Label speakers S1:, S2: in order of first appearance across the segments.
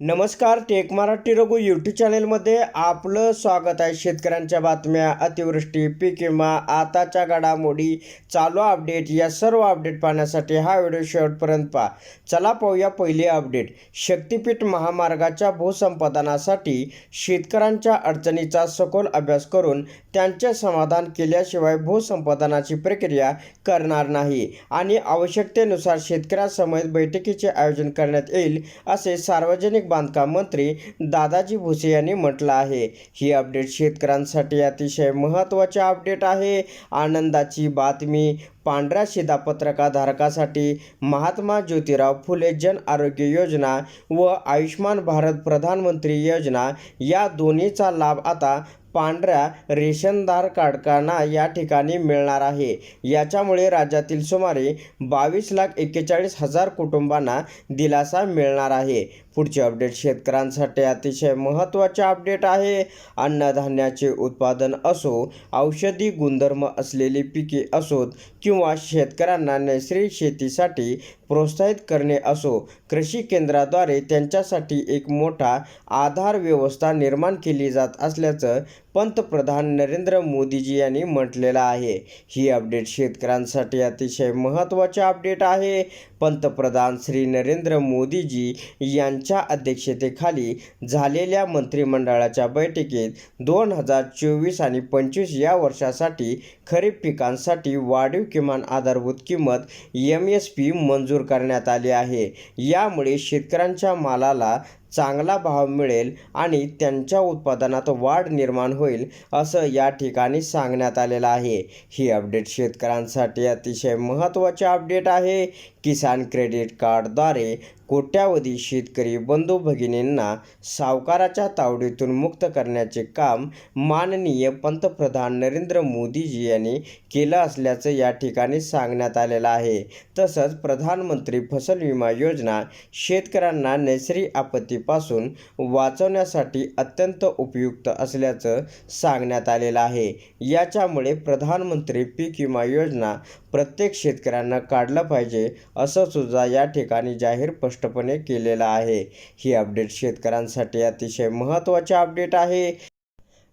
S1: नमस्कार tech Marathi Raghu YouTube चॅनेलमध्ये आपलं स्वागत आहे. शेतकऱ्यांच्या बातम्या अतिवृष्टी पीक विमा आताच्या घडामोडी चालू अपडेट या सर्व अपडेट पाहण्यासाठी हा व्हिडिओ शेवटपर्यंत पहा. चला पाहूया पहिली अपडेट शक्तिपीठ महामार्गाच्या भूसंपादनासाठी शेतकऱ्यांच्या अडचणीचा सखोल अभ्यास करून त्यांचे समाधान केल्याशिवाय भूसंपादनाची प्रक्रिया करणार नाही आणि आवश्यकतेनुसार शेतकऱ्यांसमवेत बैठकीचे आयोजन करण्यात येईल असे सार्वजनिक बांधकाम मंत्री दादाजी भुसे यांनी म्हटलं आहे. ही अपडेट शेतकऱ्यांसाठी अतिशय महत्त्वाचे अपडेट आहे. आनंदाची बातमी पांढऱ्या शिधापत्रकाधारकासाठी महात्मा ज्योतिराव फुले जन आरोग्य योजना व आयुष्मान भारत प्रधानमंत्री योजना या दोन्हीचा लाभ आता पांढऱ्या रेशनदार काडकांना या ठिकाणी मिळणार आहे. याच्यामुळे राज्यातील सुमारे बावीस लाख एक्केचाळीस हजार कुटुंबांना दिलासा मिळणार आहे. पुढचे अपडेट शेतकऱ्यांसाठी अतिशय महत्त्वाचे अपडेट आहे. अन्नधान्याचे उत्पादन असो औषधी गुणधर्म असलेली पिके असोत किंवा शेतकऱ्यांना नैसर्गिक शेतीसाठी प्रोत्साहित करणे असो कृषी केंद्राद्वारे त्यांच्यासाठी एक मोठा आधार व्यवस्था निर्माण केली जात असल्याचं पंतप्रधान नरेंद्र मोदीजी यांनी म्हटलेलं आहे. ही अपडेट शेतकऱ्यांसाठी अतिशय महत्त्वाचे अपडेट आहे. पंतप्रधान श्री नरेंद्र मोदीजी यांच्या अध्यक्षतेखाली झालेल्या मंत्रिमंडळाच्या बैठकीत दोन हजार चोवीस आणि पंचवीस या वर्षासाठी खरीप पिकांसाठी वाढीव किमान आधारभूत किंमत एम एस पी मंजूर करण्यात आली आहे. यामुळे शेतकऱ्यांच्या मालाला चांगला भाव मिळेल आणि त्यांच्या उत्पादनात वाढ निर्माण होईल असं या ठिकाणी सांगण्यात आलेलं आहे. ही अपडेट शेतकऱ्यांसाठी अतिशय महत्त्वाचे अपडेट आहे. किसान क्रेडिट कार्डद्वारे कोट्यावधी शेतकरी बंधू भगिनींना सावकाराच्या तावडीतून मुक्त करण्याचे काम माननीय पंतप्रधान नरेंद्र मोदीजी यांनी केलं असल्याचं या ठिकाणी सांगण्यात आलेलं आहे. तसंच प्रधानमंत्री फसल विमा योजना शेतकऱ्यांना नैसर्गिक आपत्तीपासून वाचवण्यासाठी अत्यंत उपयुक्त असल्याचं सांगण्यात आलेलं आहे. याच्यामुळे प्रधानमंत्री पीक विमा योजना प्रत्येक शेतकऱ्यांना काढलं पाहिजे असं सुद्धा या ठिकाणी जाहीर स्पष्टपणे केलेलं आहे. ही अपडेट शेतकऱ्यांसाठी अतिशय महत्त्वाचे अपडेट आहे.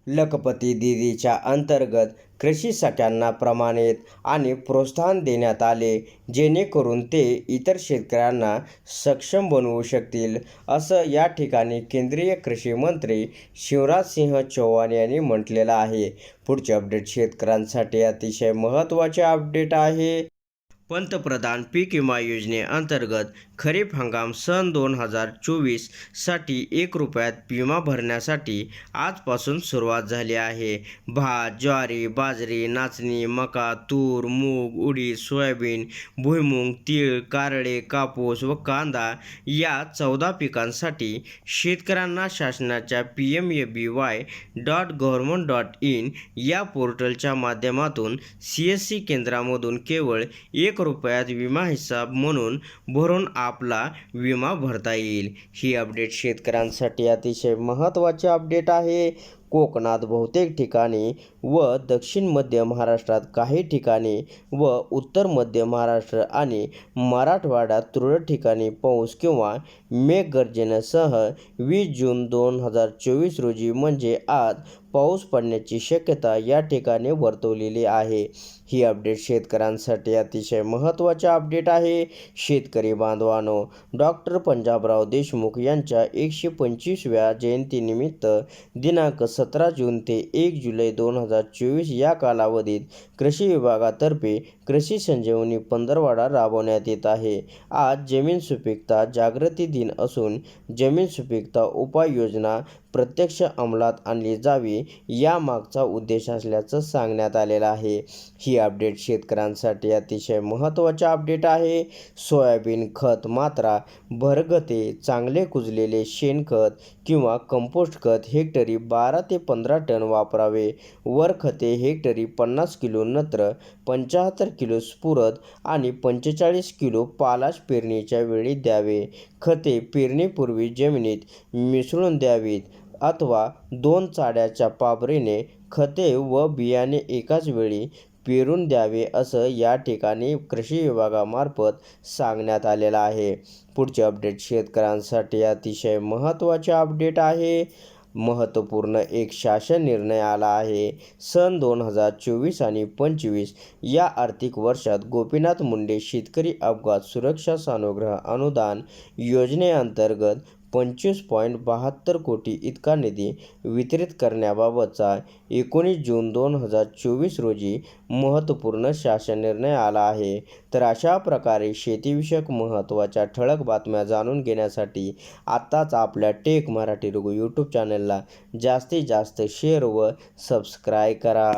S1: लखपती दिदीच्या अंतर्गत कृषी सख्यांना प्रमाणित आणि प्रोत्साहन देण्यात आले जेणेकरून ते इतर शेतकऱ्यांना सक्षम बनवू शकतील असं या ठिकाणी केंद्रीय कृषी मंत्री शिवराज सिंह चौहान यांनी म्हटलेलं आहे. पुढचे अपडेट शेतकऱ्यांसाठी अतिशय महत्त्वाचे अपडेट आहे. पंतप्रधान पीक विमा योजनेअंतर्गत खरीप हंगाम सन दोन हजार चोवीससाठी एक रुपयात विमा भरण्यासाठी आजपासून सुरुवात झाली आहे. भात ज्वारी बाजरी नाचणी मका तूर मूग उडीद सोयाबीन भुईमूग तीळ कारळे कापूस व कांदा या चौदा पिकांसाठी शेतकऱ्यांना शासनाच्या P M A B Y dot government dot in या पोर्टलच्या माध्यमातून सी एस सी केंद्रामधून केवळ एक रुपयात विमा हिसाब म्हणून भरून आपला विमा भरता येईल. ही अपडेट शेतकऱ्यांसाठी अतिशय महत्त्वाचे अपडेट आहे. कोकणात बहुतेक ठिकाणी व दक्षिण मध्य महाराष्ट्रात काही ठिकाणी व उत्तर मध्य महाराष्ट्र आणि मराठवाड्यात तुरळक ठिकाणी पाऊस किंवा मेघगर्जनेसह वीस जून दोन हजार चोवीस रोजी म्हणजे आज पाऊस पडण्याची शक्यता या ठिकाणी वर्तवलेली आहे. ही अपडेट शेतकऱ्यांसाठी अतिशय महत्त्वाचे अपडेट आहे. शेतकरी बांधवानो डॉक्टर पंजाबराव देशमुख यांच्या एकशे पंचवीसव्या जयंतीनिमित्त दिनांक सतरा जून ते एक जुलै दोन हजार चोवीस या कालावधीत कृषी विभागातर्फे कृषी संजीवनी पंधरवाडा राबवण्यात येत आहे. आज जमीन सुपीकता जागृती दिन असून जमीन सुपीकता उपाययोजना प्रत्यक्ष अंमलात आणली जावी या मागचा उद्देश असल्याचं सांगण्यात आलेलं आहे. ही अपडेट शेतकऱ्यांसाठी अतिशय महत्त्वाचा अपडेट आहे. सोयाबीन खत मात्रा भरगते चांगले कुजलेले शेणखत किंवा कंपोस्ट खत हेक्टरी बारा ते पंधरा टन वापरावे. वर खते हेक्टरी पन्नास किलो नत्र पंच्याहत्तर किलो स्फुरद आणि पंचेचाळीस किलो पालाश पेरणीच्या वेळी द्यावे. खते पेरणीपूर्वी जमिनीत मिसळून द्यावीत अथवा दोन चाड्याच्या पाबरीने खते व बियाणे एकाच वेळी पेरून द्यावे असं या ठिकाणी कृषी विभागामार्फत सांगण्यात आलेलं आहे. पुढचे अपडेट शेतकऱ्यांसाठी अतिशय महत्त्वाचे अपडेट आहे. महत्त्वपूर्ण एक शासन निर्णय आला आहे. सन दोन हजार चोवीस आणि पंचवीस या आर्थिक वर्षात गोपीनाथ मुंडे शेतकरी अपघात सुरक्षा सानुग्रह अनुदान योजनेअंतर्गत पंचवीस पॉईंट बहात्तर कोटी इतका निधी वितरित करण्याबाबतचा एकोणीस जून दोन हजार चोवीस रोजी महत्त्वपूर्ण शासन निर्णय आला आहे. तर अशा प्रकारे शेतीविषयक महत्त्वाच्या ठळक बातम्या जाणून घेण्यासाठी आत्ताच आपल्या टेक मराठी रघु यूट्यूब चॅनलला जास्तीत जास्त शेअर व सबस्क्राईब करा.